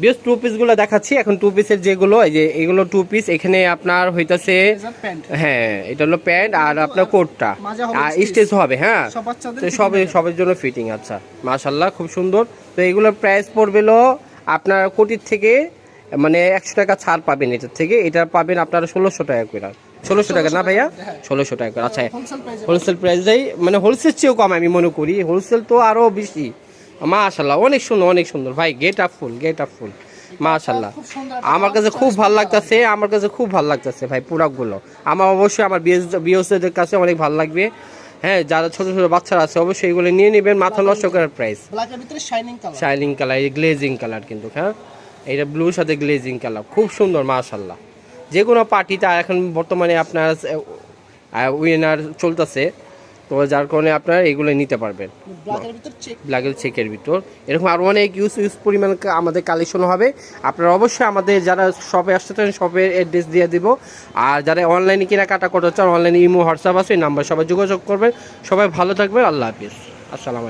বেশ টু পিসগুলো দেখাচ্ছি। এখন টু পিসের যেগুলো এই যে এগুলো টু পিস এখানে আপনার হইতাছে হ্যাঁ এটা হলো প্যান্ট আর আপনার কোটটা। আর। স্টেজ হবে হ্যাঁ। তো সবে সবের জন্য ফিটিং আচ্ছা। মাশাল্লাহ খুব সুন্দর। তো এগুলোর প্রাইস পড়বে আপনার কোটির থেকে মানে একশো টাকা ছাড় পাবেন এটার থেকে। এটা পাবেন আপনারা ষোলোশো টাকা করে। ষোলোশো টাকা না ভাইয়া? হ্যাঁ। ষোলোশো টাকা করে আচ্ছা। হোলসেল প্রাইসে হোলসেল প্রাইসটাই মানে হোলসেল চেয়েও কম আমি মনে করি। হোলসেল তো আরও বেশি। মাশাল্লাহ অনেক সুন্দর অনেক সুন্দর। ভাই get up full get up full মাশাল্লাহ আমার কাছে খুব ভালো লাগতেছে আমার কাছে খুব ভালো লাগতেছে ভাই প্রোডাক্টগুলো আমার অবশ্যই আমার বিএস বিএসদের কাছে অনেক ভালো লাগবে। হ্যাঁ যারা ছোট ছোট বাচ্চারা আছে অবশ্যই এগুলো নিয়ে নেবেন। মাথা নষ্ট করার price shining colour shining colour এই গ্লেজিং কালার কিন্তু হ্যাঁ? এটা ব্লুর সাথে গ্লেজিং কালার খুব সুন্দর মাশাল্লাহ যে কোনো পার্টিটা এখন বর্তমানে আপনার উইনার চলতেছে। তো যার কারণে আপনারা এগুলো নিতে পারবেন। ব্ল্যাকের চেকের ভিতর এরকম আরও অনেক ইউজ ইউজ পরিমাণ আমাদের কালেকশন হবে। আপনারা অবশ্যই আমাদের যারা শপে আসতে চান শপের অ্যাড্রেস দিয়ে দিব। আর যারা অনলাইনে কেনাকাটা করতে চান অনলাইনে ইমো হোয়াটসঅ্যাপ আছে এই নাম্বার সবাই যোগাযোগ করবেন। সবাই ভালো থাকবেন আল্লাহ হাফিজ। আসসালামু